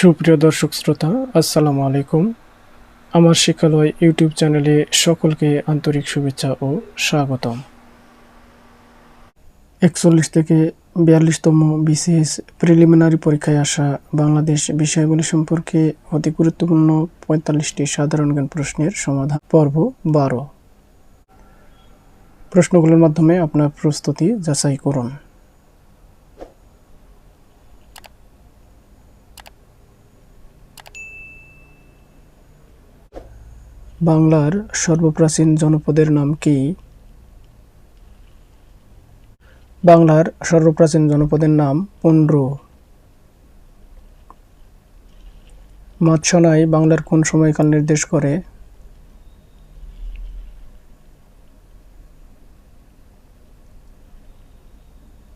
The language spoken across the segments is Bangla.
সুপ্রিয় দর্শক শ্রোতা, আসসালামু আলাইকুম। আমার শিক্ষালয় ইউটিউব চ্যানেলে সকলকে আন্তরিক শুভেচ্ছা ও স্বাগতম। একচল্লিশ থেকে বিয়াল্লিশতম বিসিএস প্রিলিমিনারি পরীক্ষায় আসা বাংলাদেশ বিষয়গুলি সম্পর্কে অতি গুরুত্বপূর্ণ পঁয়তাল্লিশটি সাধারণ জ্ঞান প্রশ্নের সমাধান পর্ব বারো। প্রশ্নগুলোর মাধ্যমে আপনার প্রস্তুতি যাচাই করুন। বাংলার সর্বপ্রাচীন জনপদের নাম কি? বাংলার সর্বপ্রাচীন জনপদের নাম পুন্ড্র মাৎসনাই বাংলার কোন সময়কাল নির্দেশ করে?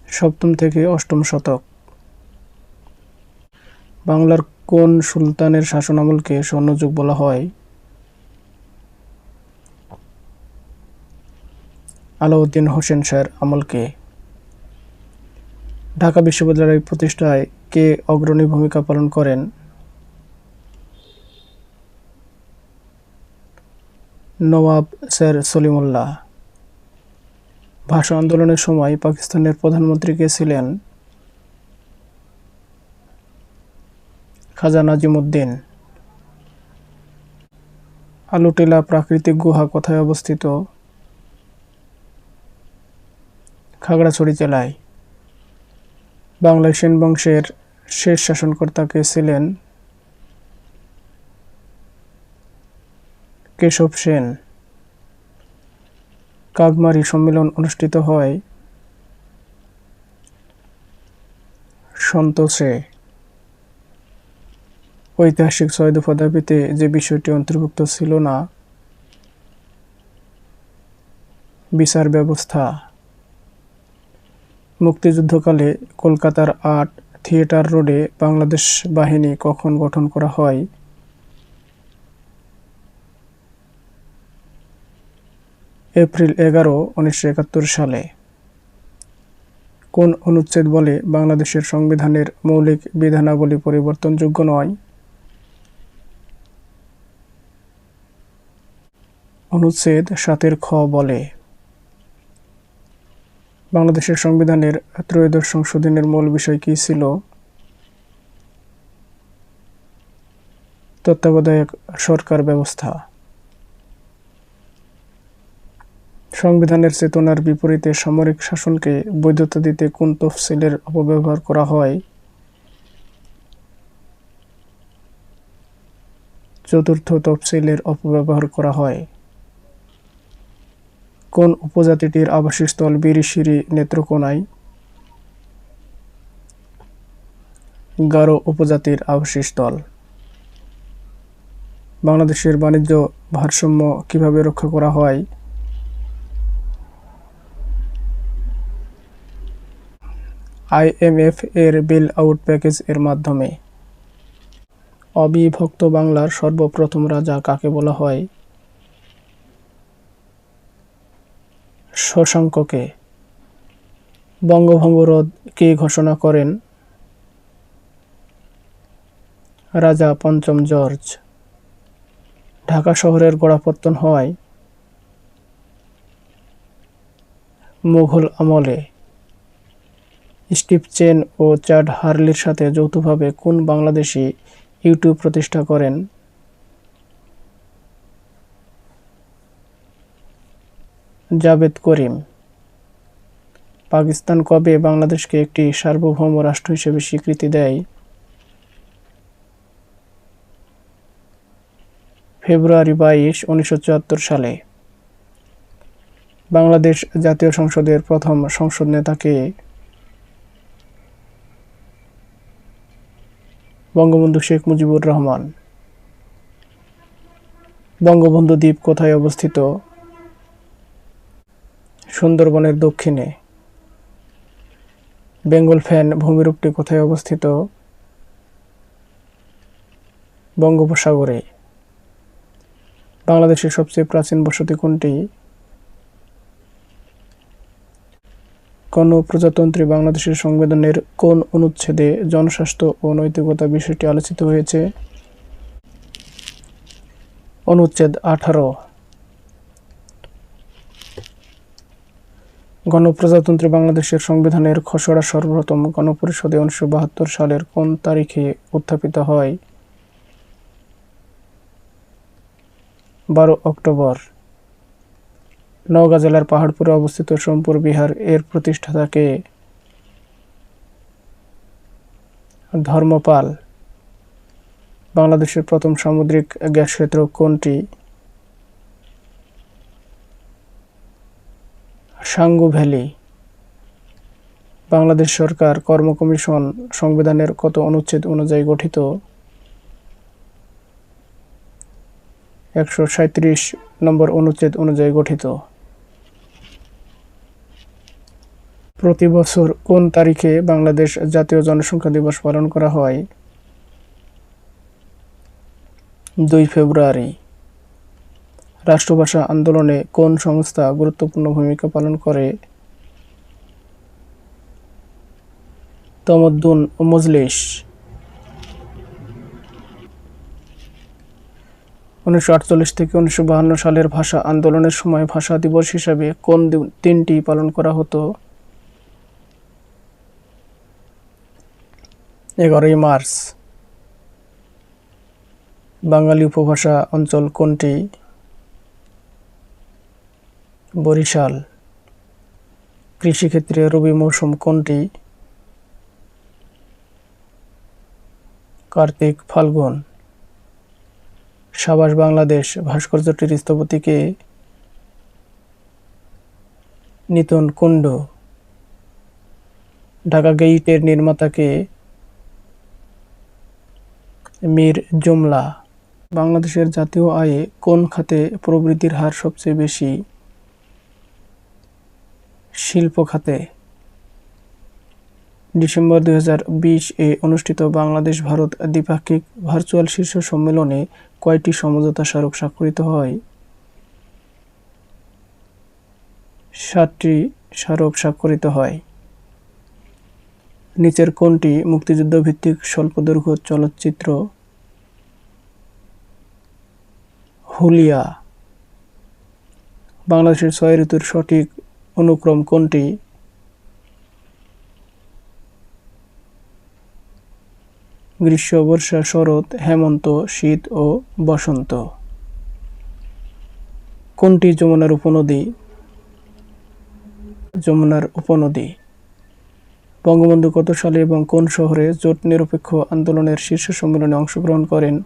সপ্তম থেকে অষ্টম শতক। বাংলার কোন সুলতানের শাসনামলকে স্বর্ণযুগ বলা হয়? আলাউদ্দিন হোসেন শাহের আমলকে। ঢাকা বিশ্ববিদ্যালয় প্রতিষ্ঠায় কে অগ্রণী ভূমিকা পালন করেন? নওয়াব স্যার সলিমুল্লাহ। ভাষা আন্দোলনের সময় পাকিস্তানের প্রধানমন্ত্রী কে ছিলেন? খাজা নাজিমুদ্দিন। আলুটিলা প্রাকৃতিক গুহা কোথায় অবস্থিত? খাগড়াছড়ি জেলায় বাংলায় সেন বংশের শেষ শাসনকর্তা কে ছিলেন কেশব সেন। কাগমারি সম্মেলন অনুষ্ঠিত হয় সন্তোষে। ঐতিহাসিক ছয় দফা দাবিতে যে বিষয়টি অন্তর্ভুক্ত ছিল না, বিচার ব্যবস্থা মুক্তিযুদ্ধকালে কলকাতার আট থিয়েটার রোডে বাংলাদেশ বাহিনী কখন গঠন করা হয়? এপ্রিল এগারো, উনিশশো একাত্তর সালে। কোন অনুচ্ছেদ বলে বাংলাদেশের সংবিধানের মৌলিক বিধানাবলী পরিবর্তনযোগ্য নয়? অনুচ্ছেদ সাতের খ বলে বাংলাদেশের সংবিধানের ত্রয়োদশ সংশোধনের মূল বিষয় কী ছিল? তত্ত্বাবধায়ক সরকার ব্যবস্থা। সংবিধানের চেতনার বিপরীতে সামরিক শাসনকে বৈধতা দিতে কোন তফসিলের অপব্যবহার করা হয়? চতুর্থ তফসিলের অপব্যবহার করা হয়। কোন উপজাতিটির আবাসস্থল বিরিশিরি নেত্রকোনায়? গারো উপজাতির আবাসস্থল। বাংলাদেশের বাণিজ্য ভারসাম্য কীভাবে রক্ষা করা হয়? আইএমএফ এর বিল আউট প্যাকেজ এর মাধ্যমে। অবিভক্ত বাংলার সর্বপ্রথম রাজা কাকে বলা হয়? শশাঙ্ককে। বঙ্গভঙ্গ রোধ কে ঘোষণা করেন? রাজা পঞ্চম জর্জ। ঢাকা শহরের গোড়াপত্তন হয় মুঘল আমলে স্টিভ চেন ও চাড হার্লির সাথে যৌথভাবে কোন বাংলাদেশি ইউটিউব প্রতিষ্ঠা করেন? জাভেদ করিম। পাকিস্তান কবে বাংলাদেশকে একটি সার্বভৌম রাষ্ট্র হিসেবে স্বীকৃতি দেয়? ফেব্রুয়ারি বাইশ, উনিশশো সালে। বাংলাদেশ জাতীয় সংসদের প্রথম সংসদ নেতাকে বঙ্গবন্ধু শেখ মুজিবুর রহমান। বঙ্গবন্ধু দ্বীপ কোথায় অবস্থিত? সুন্দরবনের দক্ষিণে। বেঙ্গল ফ্যান ভূমিরূপটি কোথায় অবস্থিত? বঙ্গোপসাগরে। বাংলাদেশের সবচেয়ে প্রাচীন বসতি কোনটি? ক গণপ্রজাতন্ত্রী বাংলাদেশের সংবিধানের কোন অনুচ্ছেদে জনস্বাস্থ্য ও নৈতিকতা বিষয়টি আলোচিত হয়েছে? অনুচ্ছেদ আঠারো। গণপ্রজাতন্ত্রী বাংলাদেশের সংবিধানের খসড়া সর্বপ্রথম গণপরিষদে উনিশশো বাহাত্তর সালের কোন তারিখে উত্থাপিত হয়? বারো অক্টোবর। নওগাঁ জেলার পাহাড়পুরে অবস্থিত সোমপুর বিহার এর প্রতিষ্ঠাতাকে ধর্মপাল। বাংলাদেশের প্রথম সামুদ্রিক গ্যাস ক্ষেত্র কোনটি? সাঙ্গু ভ্যালি বাংলাদেশ সরকার কর্ম কমিশন সংবিধানের কত অনুচ্ছেদ অনুযায়ী গঠিত একশো সাঁত্রিশ নম্বর অনুচ্ছেদ অনুযায়ী গঠিত প্রতি বছর কোন তারিখে বাংলাদেশ জাতীয় জনসংখ্যা দিবস পালন করা হয় দুই ফেব্রুয়ারি রাষ্ট্রভাষা আন্দোলনে কোন সংস্থা গুরুত্বপূর্ণ ভূমিকা পালন করে? তমদ্দুন মজলিস উনিশশো আটচল্লিশ থেকে উনিশশো বাহান্ন সালের ভাষা আন্দোলনের সময় ভাষা দিবস হিসাবে কোন দিনটি পালন করা হতো? এগারোই মার্চ। বাঙালি উপভাষা অঞ্চল কোনটি? বরিশাল। কৃষিক্ষেত্রে রবি মৌসুম কোনটি? কার্তিক ফাল্গুন। সাবাস বাংলাদেশ ভাস্কর্যটির স্থপতিকে নিতন কুণ্ড। ঢাকা গেইটের নির্মাতাকে মীর জুমলা। বাংলাদেশের জাতীয় আয়ে কোন খাতে প্রবৃদ্ধির হার সবচেয়ে বেশি? শিল্প খাতে। ডিসেম্বর দুই হাজার বিশ এ অনুষ্ঠিত বাংলাদেশ ভারত দ্বিপাক্ষিক ভার্চুয়াল শীর্ষ সম্মেলনে কয়টি সমঝোতা স্মারক স্বাক্ষরিত হয়? সাতটি স্মারক স্বাক্ষরিত হয়। নিচের কোনটি মুক্তিযুদ্ধ ভিত্তিক স্বল্পদৈর্ঘ্য চলচ্চিত্র? হুলিয়া। বাংলাদেশের ছয় ঋতুর সঠিক অনুক্রম কোনটি? গ্রীষ্ম, বর্ষা, শরৎ, হেমন্ত, শীত ও বসন্ত। কোনটি যমুনার উপনদী? যমুনার উপনদী। বঙ্গবন্ধু কত সালে এবং কোন শহরে জোট নিরপেক্ষ আন্দোলনের শীর্ষ সম্মেলনে অংশগ্রহণ করেন?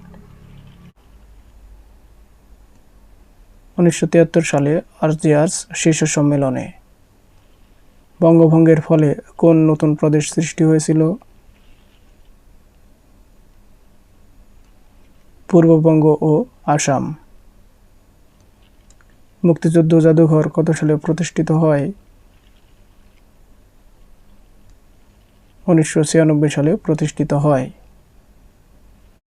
উনিশশো তিয়াত্তর সালে আর্জিয়ার্স শীর্ষ সম্মেলনে। বঙ্গভঙ্গের ফলে কোন নতুন প্রদেশ সৃষ্টি হয়েছিল? পূর্ববঙ্গ ও আসাম। মুক্তিযুদ্ধ জাদুঘর কত সালে প্রতিষ্ঠিত হয়? উনিশশো ছিয়ানব্বই সালে প্রতিষ্ঠিত হয়।